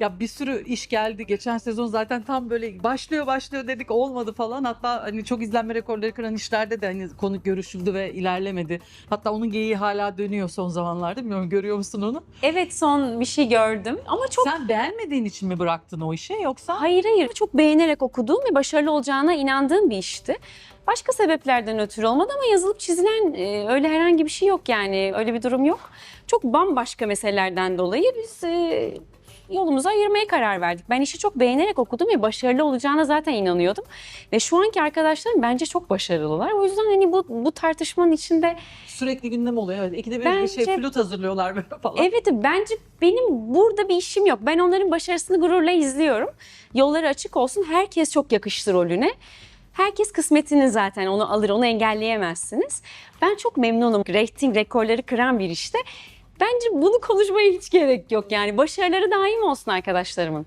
Ya bir sürü iş geldi. Geçen sezon zaten tam böyle başlıyor başlıyor dedik olmadı falan. Hatta hani çok izlenme rekorları kıran işlerde de hani konu görüşüldü ve ilerlemedi. Hatta onun geyiği hala dönüyor son zamanlarda. Bilmiyorum görüyor musun onu? Evet son bir şey gördüm ama çok Sen beğenmediğin için mi bıraktın o işi yoksa? Hayır hayır. Çok beğenerek okuduğum ve başarılı olacağına inandığım bir işti. Başka sebeplerden ötürü olmadı ama yazılıp çizilen e, öyle herhangi bir şey yok yani. Öyle bir durum yok. Çok bambaşka meselelerden dolayı biz e, yolumuzu ayırmaya karar verdik. Ben işi çok beğenerek okudum ve başarılı olacağına zaten inanıyordum. Ve şu anki arkadaşlarım bence çok başarılılar. O yüzden hani bu, bu tartışmanın içinde Sürekli gündem oluyor. Evet. İkide bir bir Bence- şey flüt hazırlıyorlar böyle falan. Evet bence benim burada bir işim yok. Ben onların başarısını gururla izliyorum. Yolları açık olsun. Herkes çok yakıştı rolüne. Herkes kısmetini zaten onu alır, onu engelleyemezsiniz. Ben çok memnunum. Rating rekorları kıran bir işte. Bence bunu konuşmaya hiç gerek yok yani. Başarıları daim olsun arkadaşlarımın.